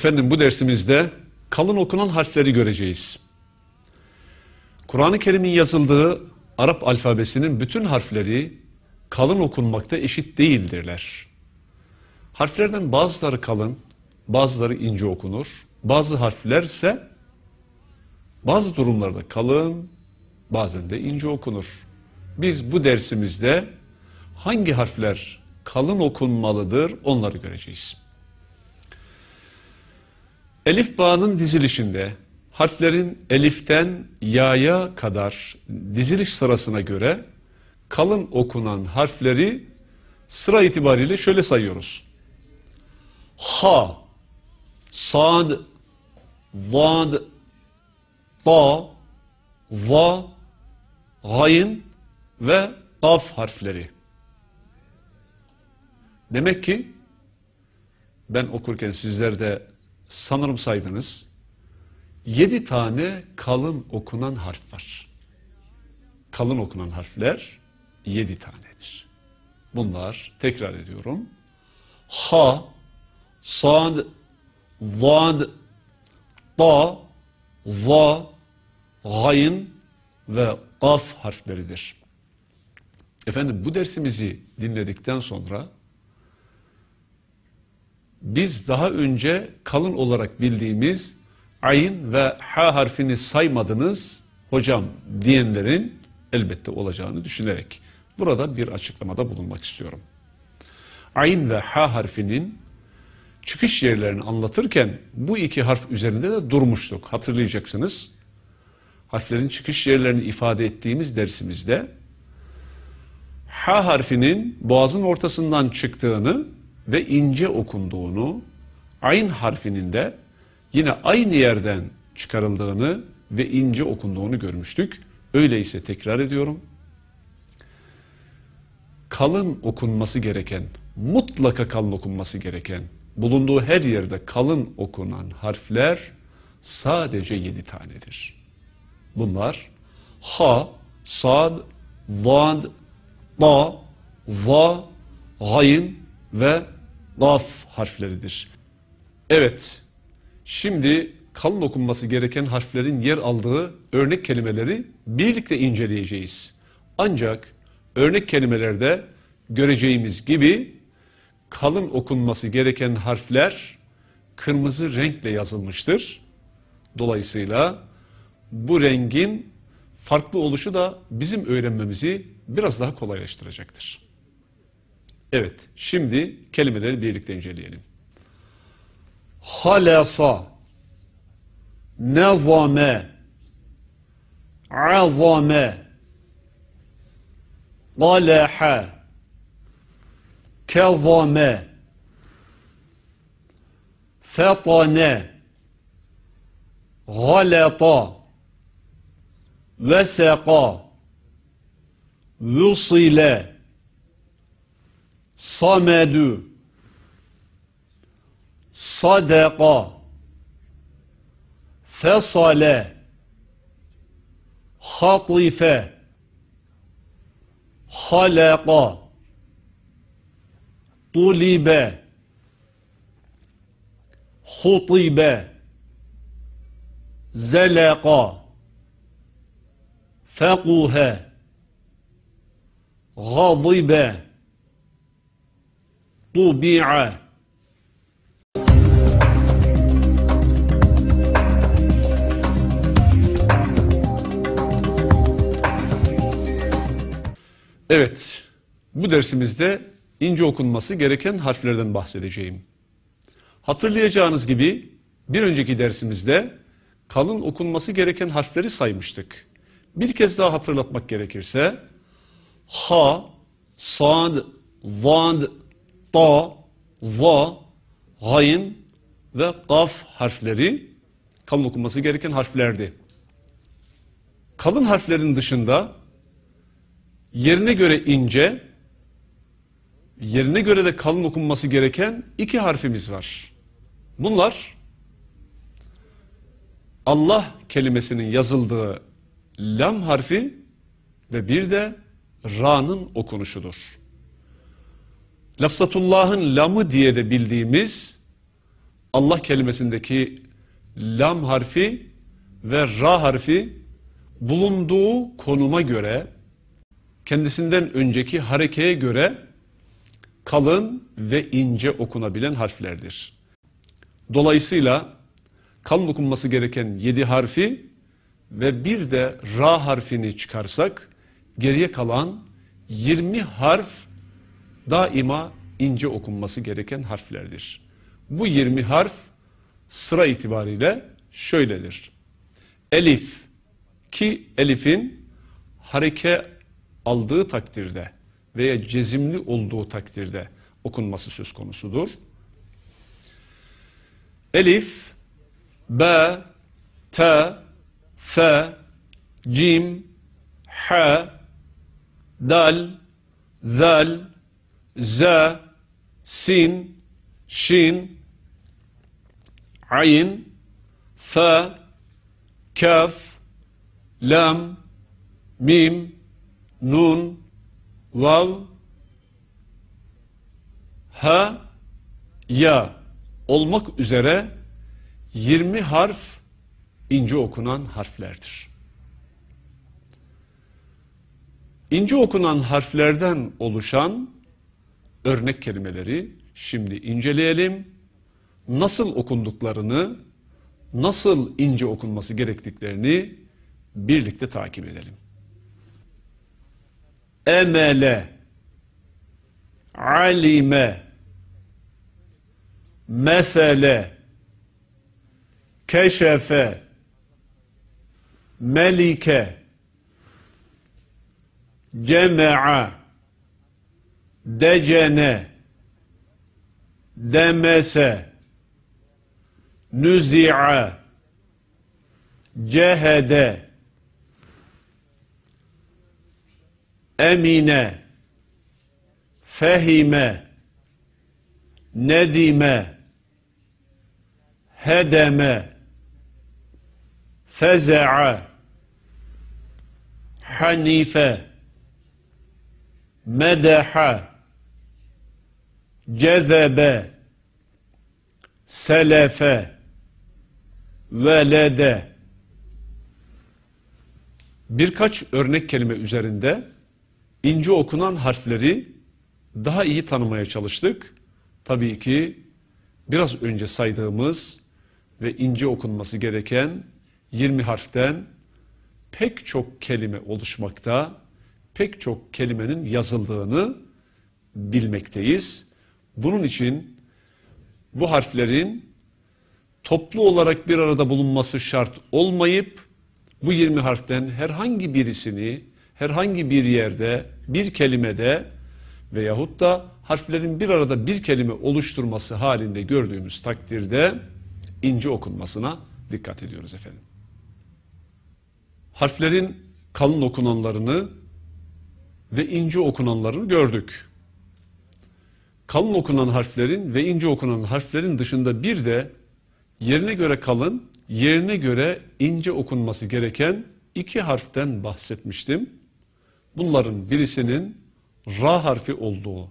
Efendim bu dersimizde kalın okunan harfleri göreceğiz. Kur'an-ı Kerim'in yazıldığı Arap alfabesinin bütün harfleri kalın okunmakta eşit değildirler. Harflerden bazıları kalın, bazıları ince okunur. Bazı harfler ise bazı durumlarda kalın, bazen de ince okunur. Biz bu dersimizde hangi harfler kalın okunmalıdır onları göreceğiz. Elif bağının dizilişinde harflerin eliften yaya kadar diziliş sırasına göre kalın okunan harfleri sıra itibariyle şöyle sayıyoruz. Ha, sad, vad, ta, va, gayn ve kaf harfleri. Demek ki ben okurken sizler de sanırım saydınız. Yedi tane kalın okunan harf var. Kalın okunan harfler yedi tanedir. Bunlar tekrar ediyorum. Ha, sad, vad, ta, va, gayn ve kaf harfleridir. Efendim bu dersimizi dinledikten sonra biz daha önce kalın olarak bildiğimiz ayn ve ha harfini saymadınız hocam diyenlerin elbette olacağını düşünerek burada bir açıklamada bulunmak istiyorum. Ayn ve ha harfinin çıkış yerlerini anlatırken bu iki harf üzerinde de durmuştuk. Hatırlayacaksınız. Harflerin çıkış yerlerini ifade ettiğimiz dersimizde ha harfinin boğazın ortasından çıktığını ve ince okunduğunu, ayn harfinin de yine aynı yerden çıkarıldığını ve ince okunduğunu görmüştük. Öyleyse tekrar ediyorum. Kalın okunması gereken, mutlaka kalın okunması gereken, bulunduğu her yerde kalın okunan harfler sadece yedi tanedir. Bunlar ha, sad, vad, ta, va, gayn ve gaf harfleridir. Evet, şimdi kalın okunması gereken harflerin yer aldığı örnek kelimeleri birlikte inceleyeceğiz. Ancak örnek kelimelerde göreceğimiz gibi kalın okunması gereken harfler kırmızı renkle yazılmıştır. Dolayısıyla bu rengin farklı oluşu da bizim öğrenmemizi biraz daha kolaylaştıracaktır. Evet, şimdi kelimeleri birlikte inceleyelim. Halasa, nezame, azame, qalaha, kezame, fetane, galata, veseka, vusile, صمد صدق فصل خطف خلق طلب خطب زلق فقه غضب. طبيعة Evet, bu dersimizde ince okunması gereken harflerden bahsedeceğim. Hatırlayacağınız gibi bir önceki dersimizde kalın okunması gereken harfleri saymıştık. Bir kez daha hatırlatmak gerekirse ha, sad, vad, ta, va, gayn ve kaf harfleri kalın okunması gereken harflerdi. Kalın harflerin dışında yerine göre ince, yerine göre de kalın okunması gereken iki harfimiz var. Bunlar Allah kelimesinin yazıldığı lam harfi ve bir de ra'nın okunuşudur. Lafzatullah'ın lamı diye de bildiğimiz Allah kelimesindeki lam harfi ve ra harfi bulunduğu konuma göre kendisinden önceki harekeye göre kalın ve ince okunabilen harflerdir. Dolayısıyla kalın okunması gereken yedi harfi ve bir de ra harfini çıkarsak geriye kalan 20 harf daima ince okunması gereken harflerdir. Bu 20 harf sıra itibariyle şöyledir. Elif ki elifin hareke aldığı takdirde veya cezimli olduğu takdirde okunması söz konusudur. Elif, B, T, F, Cim, H, Dal, Zal, Z, Sin, Şin, Ayn, F, Kaf, Lam, Mim, Nun, Vav, Ha, Ya olmak üzere 20 harf ince okunan harflerdir. İnce okunan harflerden oluşan örnek kelimeleri şimdi inceleyelim. Nasıl okunduklarını, nasıl ince okunması gerektiklerini birlikte takip edelim. Emele, alime, mesele, keşefe, melike, ceme'a, decene, demese, nüzi'a, cehede, emine, fehime, nedime, hedeme, feze'a, hanife, medeha, cezebe, selefe, velede. Birkaç örnek kelime üzerinde ince okunan harfleri daha iyi tanımaya çalıştık. Tabii ki biraz önce saydığımız ve ince okunması gereken 20 harften pek çok kelime oluşmakta, pek çok kelimenin yazıldığını bilmekteyiz. Bunun için bu harflerin toplu olarak bir arada bulunması şart olmayıp bu 20 harften herhangi birisini herhangi bir yerde bir kelimede veyahut da harflerin bir arada bir kelime oluşturması halinde gördüğümüz takdirde ince okunmasına dikkat ediyoruz efendim. Harflerin kalın okunanlarını ve ince okunanlarını gördük. Kalın okunan harflerin ve ince okunan harflerin dışında bir de yerine göre kalın, yerine göre ince okunması gereken iki harften bahsetmiştim. Bunların birisinin ra harfi olduğu,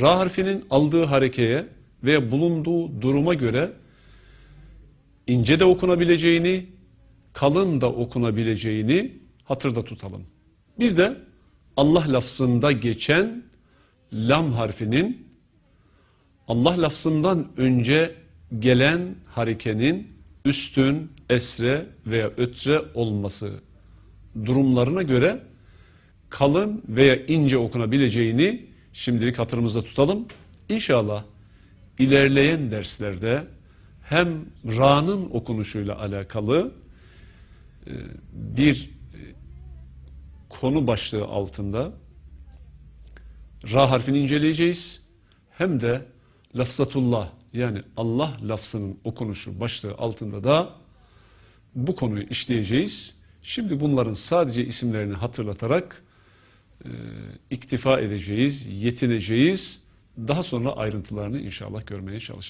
ra harfinin aldığı harekeye veya bulunduğu duruma göre ince de okunabileceğini, kalın da okunabileceğini hatırda tutalım. Bir de Allah lafzında geçen lam harfinin Allah lafzından önce gelen harekenin üstün, esre veya ötre olması durumlarına göre kalın veya ince okunabileceğini şimdilik hatırımızda tutalım. İnşallah ilerleyen derslerde hem ra'nın okunuşuyla alakalı e, bir e, konu başlığı altında ra harfini inceleyeceğiz. Hem de lafzatullah yani Allah lafzının okunuşu başlığı altında da bu konuyu işleyeceğiz. Şimdi bunların sadece isimlerini hatırlatarak e, iktifa edeceğiz, yetineceğiz. Daha sonra ayrıntılarını inşallah görmeye çalışacağız.